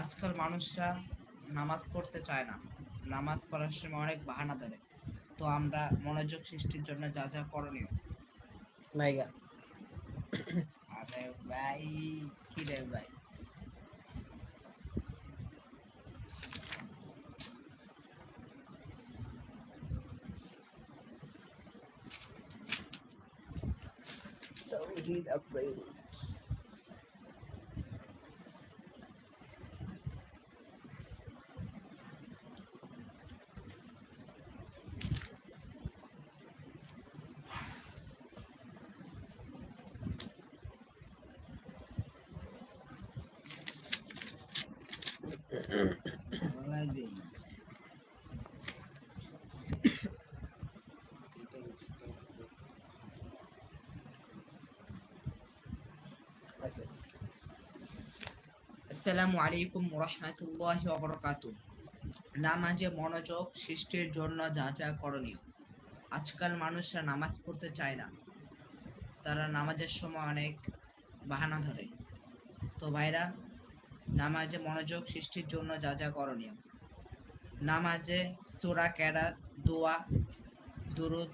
আজকাল মানুষরা নামাজ পড়তে চায় না। নামাজ পড়ার সময় অনেক বাহানা ধরে। তো আমরা মনোযোগ সৃষ্টির জন্য যা যা করণীয়। নাইগা আরে ভাই কি রে ভাই? তৌহিদ আফ্রিদি ভাই আসসালামু আলাইকুম রহমতুল্লাহ ওবরকাতু নামাজে মনোযোগ, সৃষ্টির জন্য যা যা করণীয়। আজকাল মানুষরা নামাজ পড়তে চায় না। তারা নামাজের সময় অনেক বাহানা ধরে। তো ভাইরা নামাজে মনোযোগ সৃষ্টির জন্য যা যা করণীয়। নামাজে সোরা ক্যারাত দোয়া, দুরুদ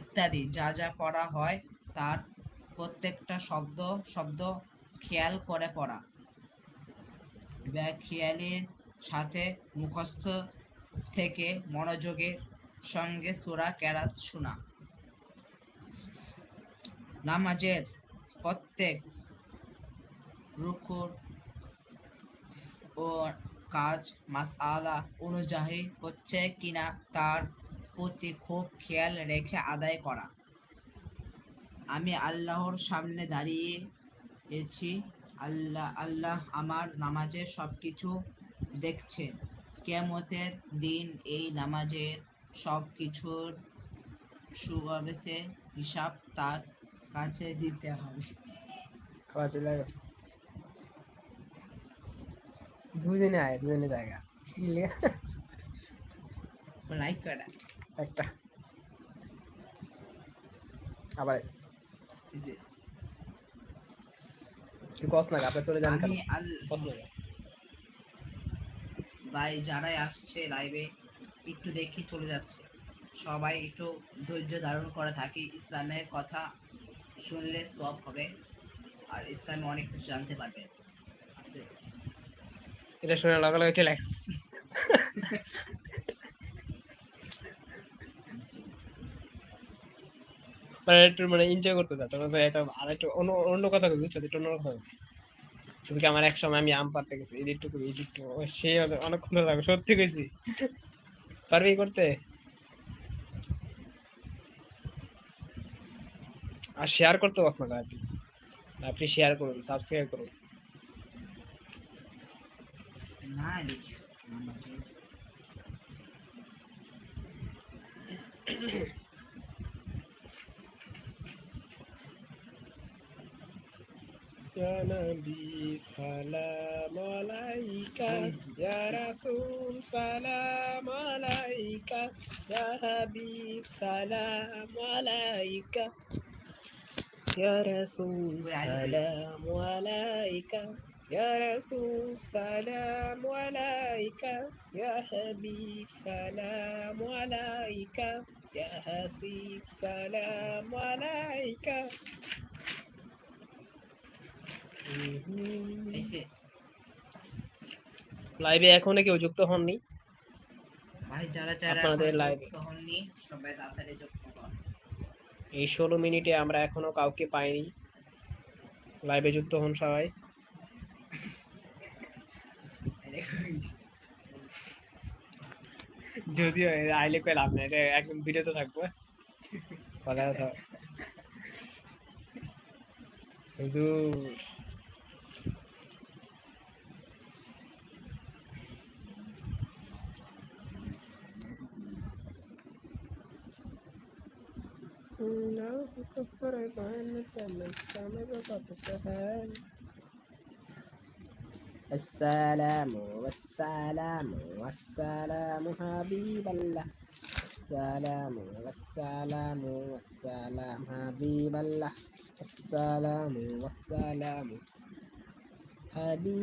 ইত্যাদি যা যা পড়া হয় তার প্রত্যেকটা শব্দ শব্দ খেয়াল করে পড়া। খেয়ালের সাথে মুখস্থ থেকে মনোযোগের সঙ্গে সুরা ক্যারাত শোনা। নামাজের প্রত্যেক রুকুর ও কাজ মাসআলা অনুযায়ী হচ্ছে কিনা তার প্রতি খুব খেয়াল রেখে আদায় করা। আমি আল্লাহর সামনে দাঁড়িয়ে এছি। আল্লাহ আল্লাহ আমার নামাজের সব কিছু দেখছেন কেমতের দিন এই নামাজের সব কিছুর সুবাবেসে হিসাব তার কাছে দিতে হবে। আবার চলে গেছে দুজনে আয় দুজনে জায়গা। লাইক করা। একটা। আবার এসে। তুই কস না আপনি চলে যান আমি কস না। ভাই যারাই আসছে লাইভে একটু দেখি চলে যাচ্ছে। সবাই একটু ধৈর্য ধারণ করে থাকি। ইসলামের কথা শুনলে সব হবে। আর ইসলামে অনেক কিছু জানতে পারবে। আছে। এটা শুনে লগে লগে চলে মানে একটু মানে এনজয় করতে তোমার একটা আর একটু অন্য অন্য কথা বুঝছ? একটু অন্য কথা তুমি আমার এক সময় আমি আম পারতে গেছি? এডিট টু এডিট সে অনেকক্ষণ লাগবে সত্যি কইছি। পারবি করতে? আর শেয়ার করতে পারছ না আপনি আপনি শেয়ার করুন সাবস্ক্রাইব করুন। না দেখি নামাজে Ya Nabi salam alaika Ya Rasul salam alaika Ya Habib salam alaika Ya Rasul salam alaika Ya Rasul salam alaika. Ya Habib salam alaika. Ya Hasib salam alaika. এসে লাইভে এখনও কেউ যুক্ত হননি? ভাই যারা যারা আপনাদের এ। যুক্ত হননি সবাই তাড়াতাড়ি যুক্ত হন। এই ষোলো মিনিটে আমরা এখনও কাউকে পাইনি। লাইভে যুক্ত হন সবাই। যদিও আইলে কয়ে লাভ নাই এটা একদম ভিডিওতে থাকবো কথা কথা হুজুর No, you can put it on the family. Tell me about the hand. السلام والسلام والسلام حبيب الله. السلام والسلام والسلام حبيب الله. السلام والسلام حبيب